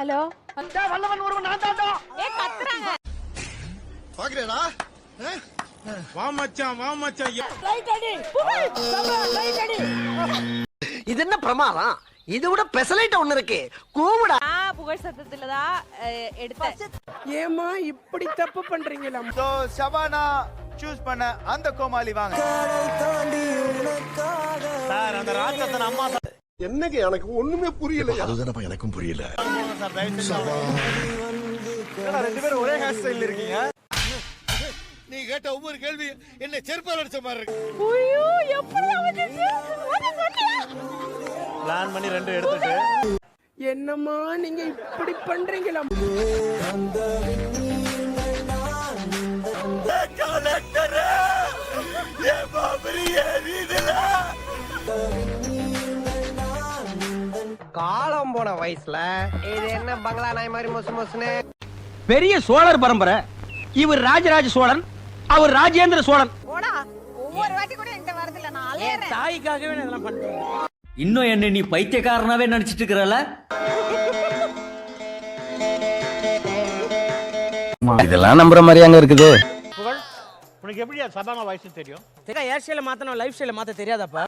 Hello. வல்லவன் ஒருவன் நான் தாண்டா ஏ கத்துறாங்க. பாக்குறேடா. வா மச்சான் வா மச்சான். இது என்ன பிரமாதம்? இது விட பெசலைட் ஒண்ணு இருக்கு. கூவுடா. புகழ் சத்தத்துல தான் எடுத்தேன். ஏமா இப்படி தப்பு பண்றீங்களா? சோ ஷபானா சூஸ் பண்ண அந்த கோமாளி வாங்க. சார் அந்த ராட்சசன் அம்மா என்னங்க எனக்கு ஒண்ணுமே புரியல அதுதானப்பா எனக்கும் புரியல. சார் தயவு செஞ்சு ரெண்டு பேரும் ஒரே ஹேர் ஸ்டைல் இருக்கீங்க? நீ கேட்ட ஒவ்வொரு கேள்வி என்ன செருப்பால் அடிச்ச மாதிரி இருக்கு. பிளான் பண்ணி ரெண்டு எடுத்துட்டு. என்னம்மா நீங்க இப்படி பண்றீங்களா? காலம் போன வயசுல இது என்ன பங்களா நாய் மாதிரி மொசு மொசுன்னு? பெரிய சோழர் பரம்பரை. இவர் ராஜராஜ சோழன் அவர் ராஜேந்திர சோழன். போடா ஒவ்வொரு வாட்டி கூட என்கிட்ட வரதில்ல நான் அலையறேன். தாய்க்காகவே நான் இதெல்லாம் பண்றேன் இன்னும் என்ன நீ பைத்தியக்காரனாவே நினைச்சிட்டு இருக்கிறல இதெல்லாம் நம்புற மாதிரி அங்க இருக்குது. புகழ் உனக்கு எப்படி சபானா வயசு தெரியும்? தெரியா ஹேர் ஸ்டைல மாத்தணும் லைஃப் ஸ்டைல மாத்த தெரியாதாப்பா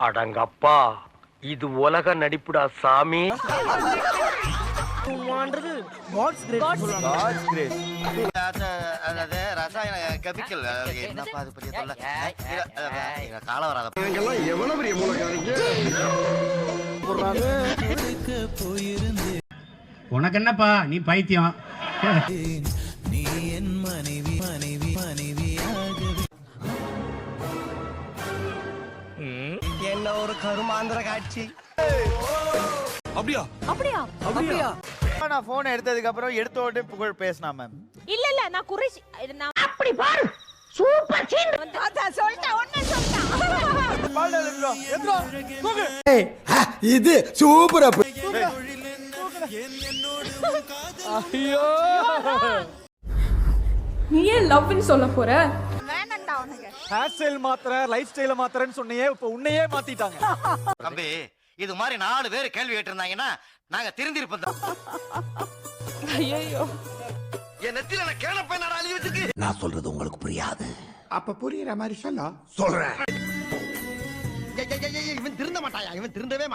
அடங்கப்பா. இது உலக நடிப்புடா சாமி. அதாவது ரசாயன கெமிக்கல் என்னப்பா அது பெரிய தொல்லை காலம் வராத எல்லாம் எவ்வளவு பெரிய மூலக்காரங்க உனக்கு என்னப்பா? நீ பைத்தியம். ஒரு கருமாந்திர காட்சி. அப்படியா? ஷபானா போன் எடுத்ததுக்கு அப்புறம் எடுத்த உடனே புகழ் பேசினா மேம் இல்ல இல்ல நான் நான் அப்படி பாரு. Super scene. அதான் சொல்லிட்டேன் ஒண்ணே சொல்லிட்டேன். இது சூப்பரா நீ ஏன் லவ்னு சொல்ல போற? வேணாம்டா உனக்கு ஹேர் ஸ்டைல் மாத்திர லைஃப் ஸ்டைல மாத்திரன்னு சொன்னியே இப்ப உன்னையே மாத்திட்டாங்க. தம்பி இது மாதிரி நாலு பேர் கேள்வி கேட்டிருந்தாங்கன்னா நாங்க திருந்திருப்போம். ஐயோ என் நெத்தியில நான் கேளப்ப நான் வச்சிருக்கு. நான் சொல்றது உங்களுக்கு புரியாது. அப்ப புரியுற மாதிரி சொல்ல. சொல்றேன். இவன் திருந்த மாட்டாயா? இவன் திருந்தவே